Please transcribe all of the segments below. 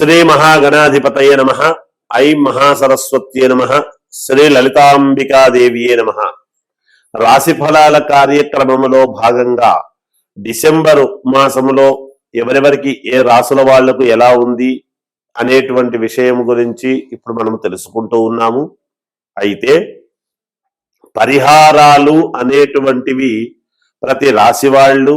శ్రీ మహాగణాధిపతయ నమ. ఐం మహాసరస్వత్యే నమ. శ్రీ లలితాంబికాదేవియే నమ. రాశి ఫలాల భాగంగా డిసెంబరు మాసములో ఎవరెవరికి ఏ రాసుల వాళ్ళకు ఎలా ఉంది అనేటువంటి విషయం గురించి ఇప్పుడు మనం తెలుసుకుంటూ ఉన్నాము. అయితే పరిహారాలు అనేటువంటివి ప్రతి రాశి వాళ్ళు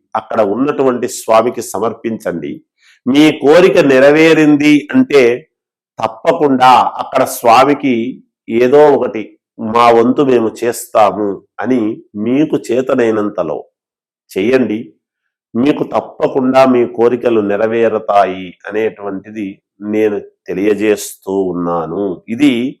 అక్కడ ఉన్నటువంటి స్వామికి సమర్పించండి. మీ కోరిక నెరవేరింది అంటే తప్పకుండా అక్కడ స్వామికి ఏదో ఒకటి మా వంతు మేము చేస్తాము అని మీకు చేతనైనంతలో చెయ్యండి మీకు తప్పకుండా మీ కోరికలు నెరవేరుతాయి అనేటువంటిది నేను తెలియజేస్తూ ఉన్నాను. ఇది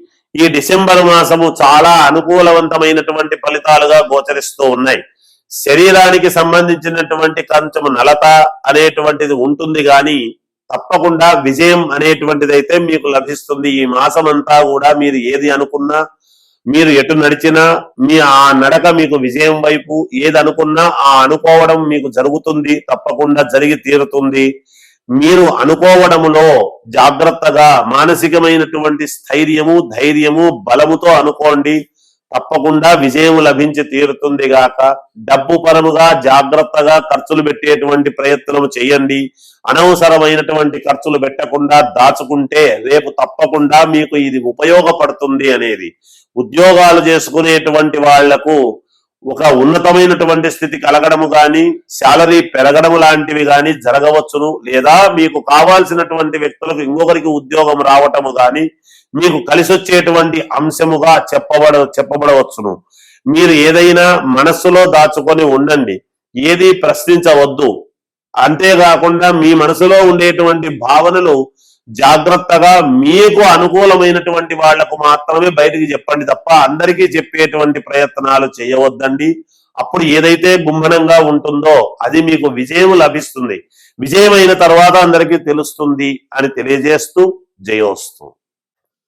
ఈ డిసెంబర్ మాసము చాలా అనుకూలవంతమైనటువంటి ఫలితాలుగా గోచరిస్తూ ఉన్నాయి. శరీరానికి సంబంధించినటువంటి కొంచెం నలత అనేటువంటిది ఉంటుంది కానీ తప్పకుండా విజయం అనేటువంటిది అయితే మీకు లభిస్తుంది. ఈ మాసం అంతా కూడా మీరు ఏది అనుకున్నా మీరు ఎటు నడిచినా మీ ఆ నడక మీకు విజయం వైపు ఏది అనుకున్నా ఆ అనుకోవడం మీకు జరుగుతుంది తప్పకుండా జరిగి తీరుతుంది. మీరు అనుకోవడములో జాగ్రత్తగా మానసికమైనటువంటి స్థైర్యము ధైర్యము బలముతో అనుకోండి. తప్పకుండా విజయం లభించి తీరుతుంది గాక. డబ్బు పరముగా జాగ్రత్తగా ఖర్చులు పెట్టేటువంటి ప్రయత్నం చేయండి. అనవసరమైనటువంటి ఖర్చులు పెట్టకుండా దాచుకుంటే రేపు తప్పకుండా మీకు ఇది ఉపయోగపడుతుంది అనేది. ఉద్యోగాలు చేసుకునేటువంటి వాళ్ళకు ఒక ఉన్నతమైనటువంటి స్థితి కలగడము కానీ శాలరీ పెరగడం లాంటివి కానీ జరగవచ్చును. లేదా మీకు కావాల్సినటువంటి వ్యక్తులకు ఇంకొకరికి ఉద్యోగం రావటము కానీ మీకు కలిసి వచ్చేటువంటి అంశముగా చెప్పబడ చెప్పబడవచ్చును. మీరు ఏదైనా మనస్సులో దాచుకొని ఉండండి. ఏది ప్రశ్నించవద్దు. అంతేకాకుండా మీ మనసులో ఉండేటువంటి భావనలు జాగ్రత్తగా మీకు అనుకూలమైనటువంటి వాళ్ళకు మాత్రమే బయటికి చెప్పండి తప్ప అందరికీ చెప్పేటువంటి ప్రయత్నాలు చేయవద్దండి. అప్పుడు ఏదైతే గుమ్మనంగా ఉంటుందో అది మీకు విజయం లభిస్తుంది. విజయమైన తర్వాత అందరికీ తెలుస్తుంది అని తెలియజేస్తూ జయోస్తు.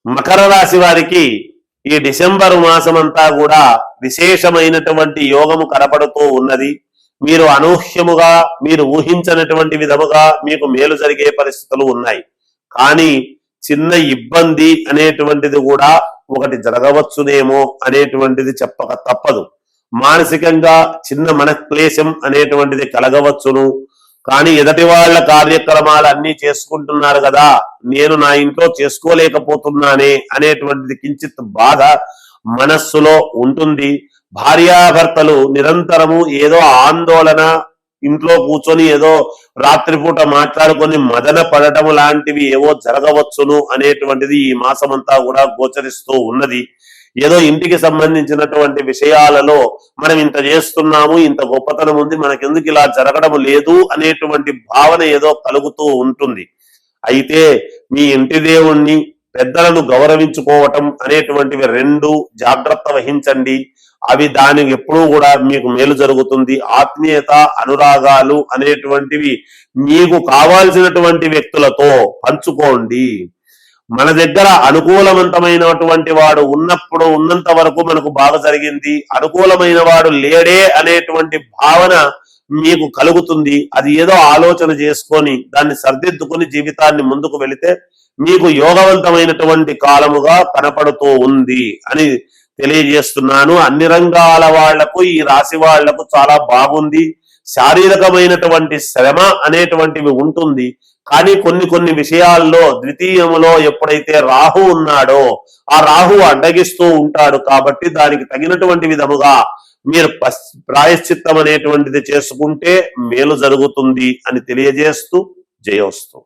మకర రాశి వారికి ఈ డిసెంబర్ మాసం అంతా కూడా విశేషమైనటువంటి యోగము కనపడుతూ ఉన్నది. మీరు అనూహ్యముగా మీరు ఊహించనటువంటి విధముగా మీకు మేలు జరిగే పరిస్థితులు ఉన్నాయి. కానీ చిన్న ఇబ్బంది అనేటువంటిది కూడా ఒకటి జరగవచ్చునేమో అనేటువంటిది చెప్పక తప్పదు. మానసికంగా చిన్న మనక్లేశం అనేటువంటిది కలగవచ్చును. కానీ ఎదటి వాళ్ళ కార్యక్రమాలు అన్ని చేసుకుంటున్నారు కదా నేను నా ఇంట్లో చేసుకోలేకపోతున్నానే అనేటువంటిది కించిత్ బాధ మనస్సులో ఉంటుంది. భార్యాభర్తలు నిరంతరము ఏదో ఆందోళన ఇంట్లో కూర్చొని ఏదో రాత్రిపూట మాట్లాడుకొని మదన పడటం లాంటివి ఏవో జరగవచ్చును అనేటువంటిది ఈ మాసమంతా కూడా గోచరిస్తూ ఉన్నది. ఏదో ఇంటికి సంబంధించినటువంటి విషయాలలో మనం ఇంత చేస్తున్నాము ఇంత గొప్పతనం ఉంది మనకెందుకు ఇలా జరగడం లేదు అనేటువంటి భావన ఏదో కలుగుతూ ఉంటుంది. అయితే మీ ఇంటి దేవుణ్ణి పెద్దలను గౌరవించుకోవటం అనేటువంటివి రెండు జాగ్రత్త వహించండి. అవి దానికి ఎప్పుడూ కూడా మీకు మేలు జరుగుతుంది. ఆత్మీయత అనురాగాలు అనేటువంటివి మీకు కావాల్సినటువంటి వ్యక్తులతో పంచుకోండి. మన దగ్గర అనుకూలవంతమైనటువంటి వాడు ఉన్నప్పుడు ఉన్నంత వరకు మనకు బాగా జరిగింది. అనుకూలమైన వాడు లేడే అనేటువంటి భావన మీకు కలుగుతుంది. అది ఏదో ఆలోచన చేసుకొని దాన్ని సర్దిద్దుకుని జీవితాన్ని ముందుకు వెళితే మీకు యోగవంతమైనటువంటి కాలముగా కనపడుతూ ఉంది అని తెలియజేస్తున్నాను. అన్ని రంగాల వాళ్ళకు ఈ రాశి వాళ్ళకు చాలా బాగుంది. శారీరకమైనటువంటి శ్రమ అనేటువంటివి ఉంటుంది. కానీ కొన్ని కొన్ని విషయాల్లో ద్వితీయములో ఎప్పుడైతే రాహు ఉన్నాడో ఆ రాహు అడ్డగిస్తూ ఉంటాడు కాబట్టి దానికి తగినటువంటి విధముగా మీరు ప్రాయశ్చిత్తం అనేటువంటిది చేసుకుంటే మేలు జరుగుతుంది అని తెలియజేస్తూ జయోస్తూ.